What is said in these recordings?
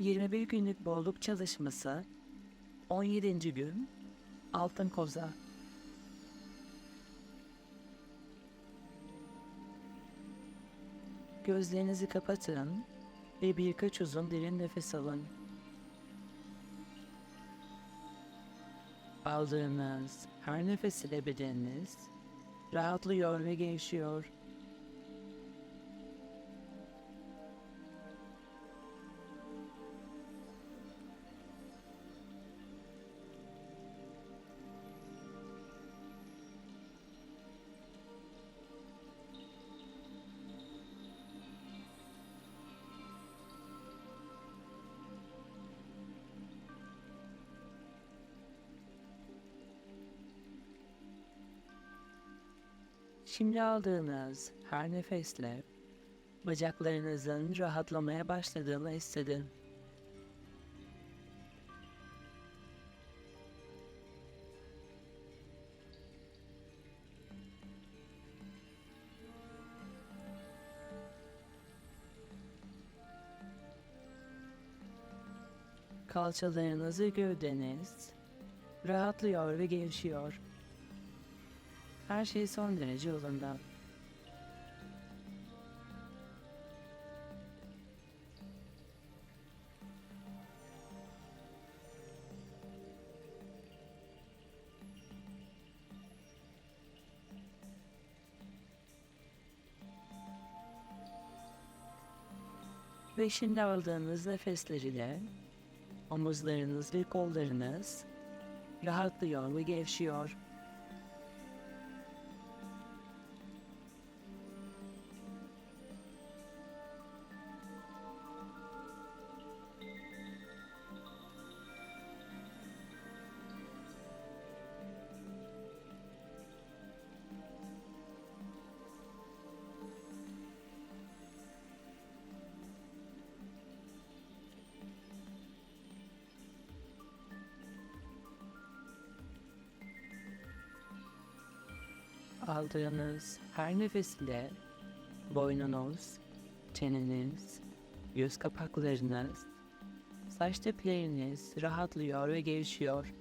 21 günlük bolluk çalışması 17. gün Altın Koza Gözlerinizi kapatın ve birkaç uzun derin nefes alın. Aldığınız her nefes ile bedeniniz rahatlıyor ve gevşiyor. Şimdi aldığınız her nefesle bacaklarınızın rahatlamaya başladığını hissedin. Kalçalarınızı gövdeniz rahatlıyor ve gevşiyor. Her şey son derece yolunda. Ve şimdi aldığınız nefesler ile omuzlarınız ve kollarınız rahatlıyor ve gevşiyor. Aldığınız her nefes ile boynunuz, çeneniz, göz kapaklarınız, saç tepeleriniz rahatlıyor ve gevşiyor.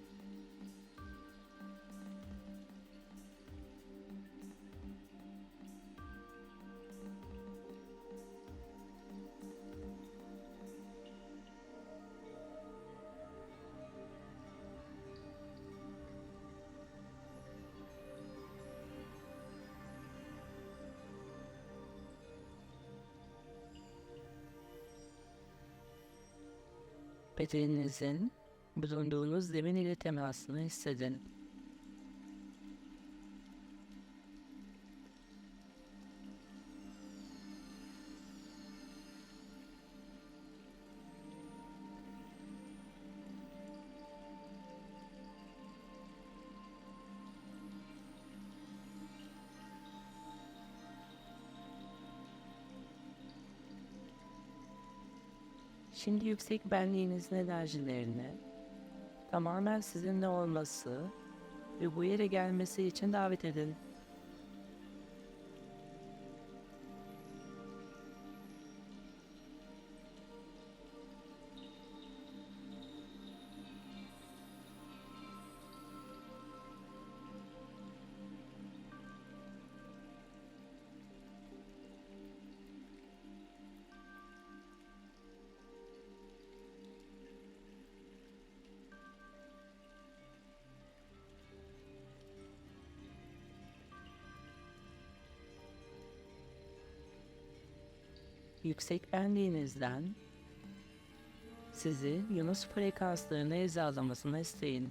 Bedeninizin bulunduğunuz zemin ile temasını hissedin. Şimdi yüksek benliğinizin enerjilerini tamamen sizinle olması ve bu yere gelmesi için davet edin. Yüksek benliğinizden sizi Yunus frekanslarına hizalamasını isteyin.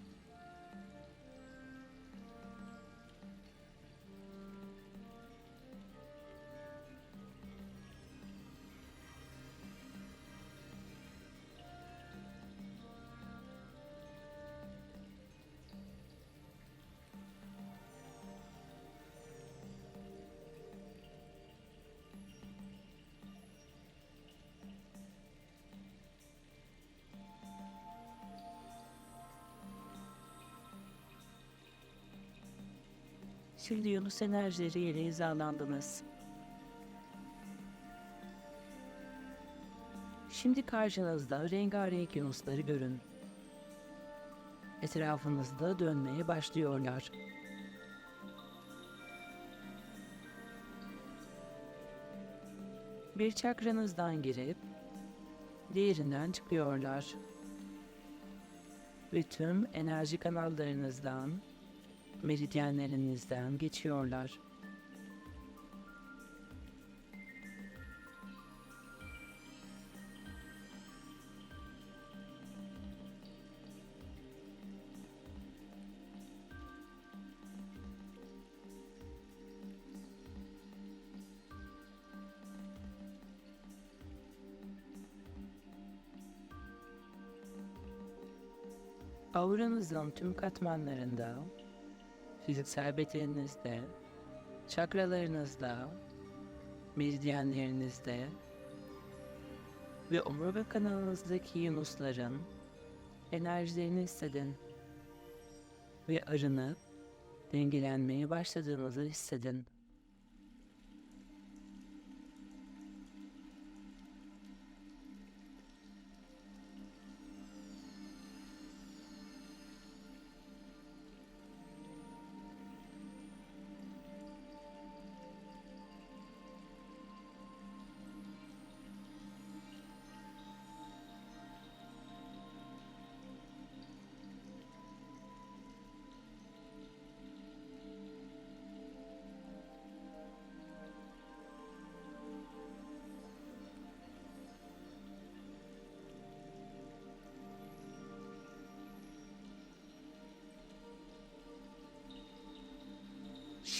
Şimdi Yunus enerjileriyle hizalandınız. Şimdi karşınızda rengarenk yunusları görün. Etrafınızda dönmeye başlıyorlar. Bir çakranızdan girip diğerinden çıkıyorlar. Ve tüm enerji kanallarınızdan, meridyenlerinizden geçiyorlar. Auranızın tüm katmanlarında, fiziksel bedeninizde, çakralarınızda, meridyenlerinizde ve omurga kanalınızdaki yunusların enerjilerini hissedin ve arınıp dengelenmeye başladığınızı hissedin.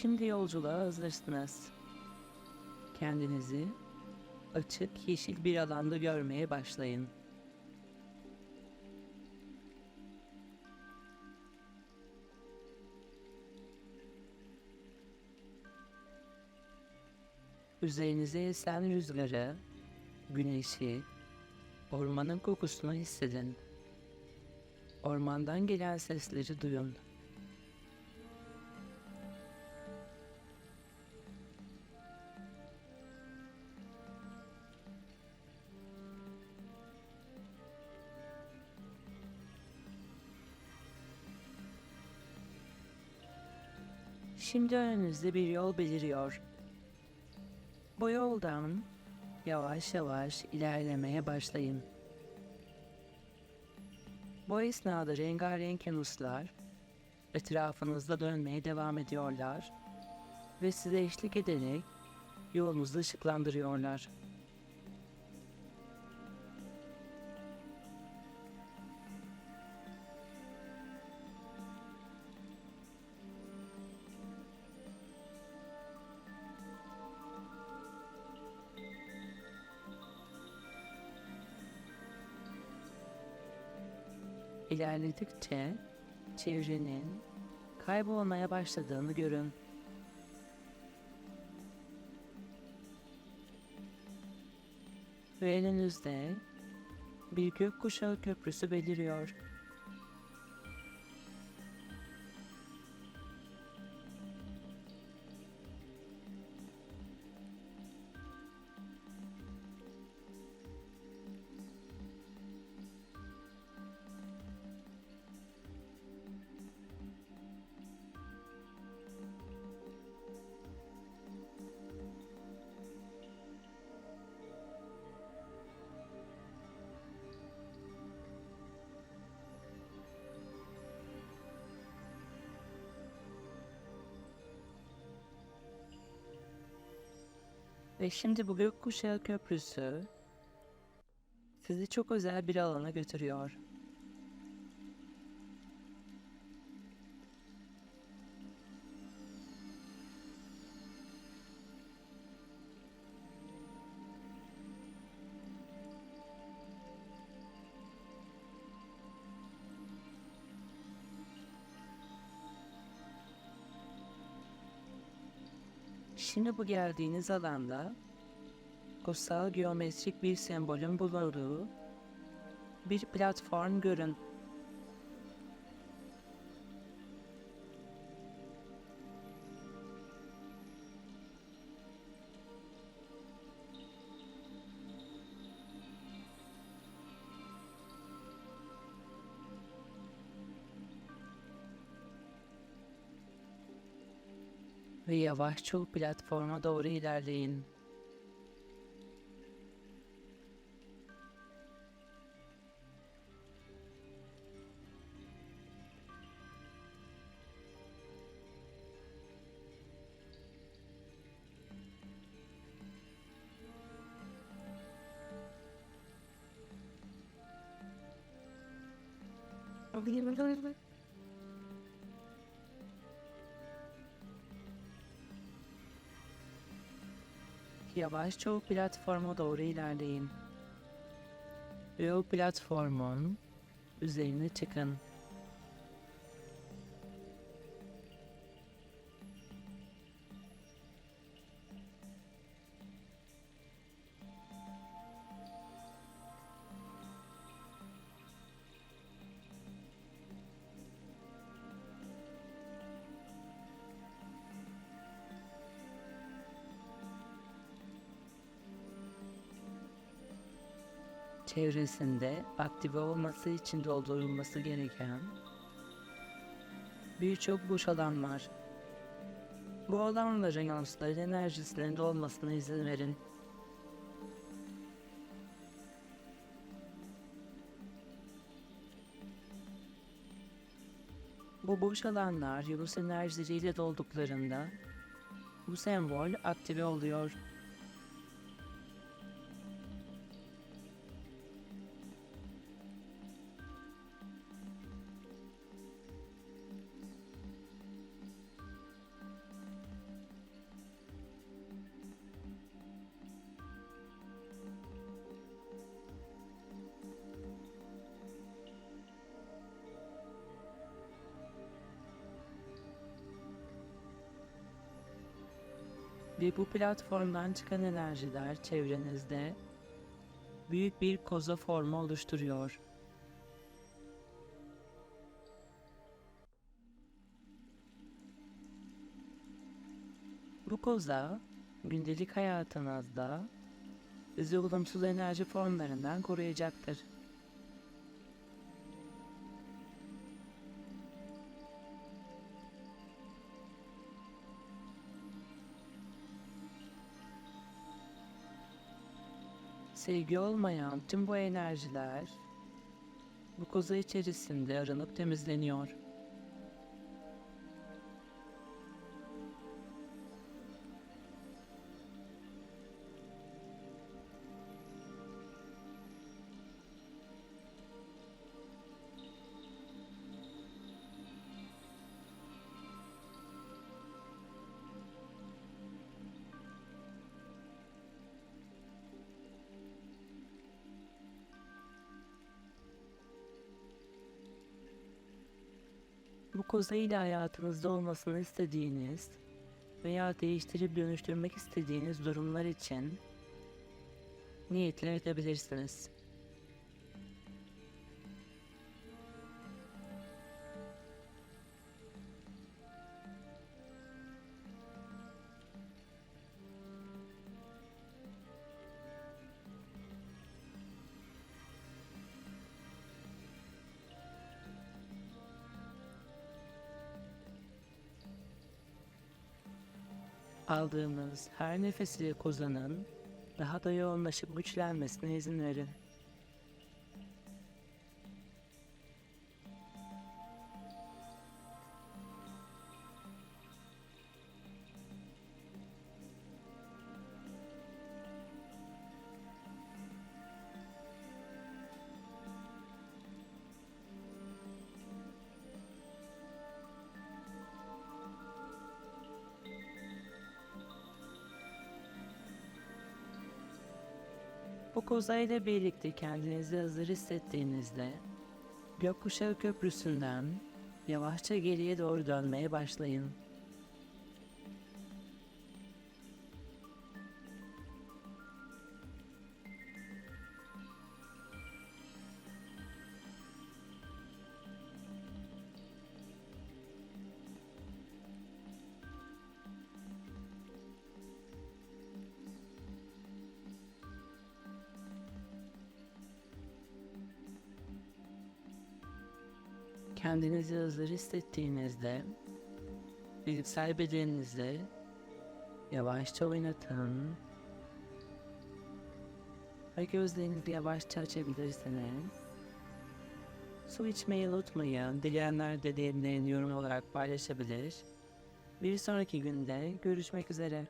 Şimdi yolculuğa hazırsınız. Kendinizi açık yeşil bir alanda görmeye başlayın. Üzerinize esen rüzgarı, güneşi, ormanın kokusunu hissedin. Ormandan gelen sesleri duyun. Şimdi önünüzde bir yol beliriyor. Bu yoldan yavaş yavaş ilerlemeye başlayın. Bu esnada rengarenk yunuslar etrafınızda dönmeye devam ediyorlar ve size eşlik ederek yolunuzu ışıklandırıyorlar. İlerledikçe çevrenin kaybolmaya başladığını görün. Ve elinizde bir gökkuşağı köprüsü beliriyor. Ve şimdi bu gökkuşağı köprüsü sizi çok özel bir alana götürüyor. Şimdi bu geldiğiniz alanda kutsal geometrik bir sembolün bulunduğu bir platform görün. Ve yavaşça o platforma doğru ilerleyin. Yavaşça o platforma doğru ilerleyin. Ve o platformun üzerine çıkın. Çevresinde aktive olması için doldurulması gereken birçok boş alan var. Bu alanların yansıların enerjisinin dolmasına izin verin. Bu boş alanlar Yunus enerjileriyle dolduklarında bu sembol aktive oluyor. Ve bu platformdan çıkan enerjiler çevrenizde büyük bir koza formu oluşturuyor. Bu koza gündelik hayatınızda sizi olumsuz enerji formlarından koruyacaktır. Sevgi olmayan tüm bu enerjiler bu koza içerisinde aranıp temizleniyor. Bu koza ile hayatınızda olmasını istediğiniz veya değiştirip dönüştürmek istediğiniz durumlar için niyetler edebilirsiniz. Aldığınız her nefes ile kozanın daha da yoğunlaşıp güçlenmesine izin verin. Bu koza ile birlikte kendinizi hazır hissettiğinizde gökkuşağı köprüsünden yavaşça geriye doğru dönmeye başlayın. Kendinizi hazır hissettiğinizde fiziksel bedeninizde Yavaşça oynatın. Ve gözlerinizi yavaşça açabilirsiniz. Su içmeyi unutmayın. Dileyenler de dileyenlerin yorum olarak paylaşabilir. Bir sonraki günde görüşmek üzere.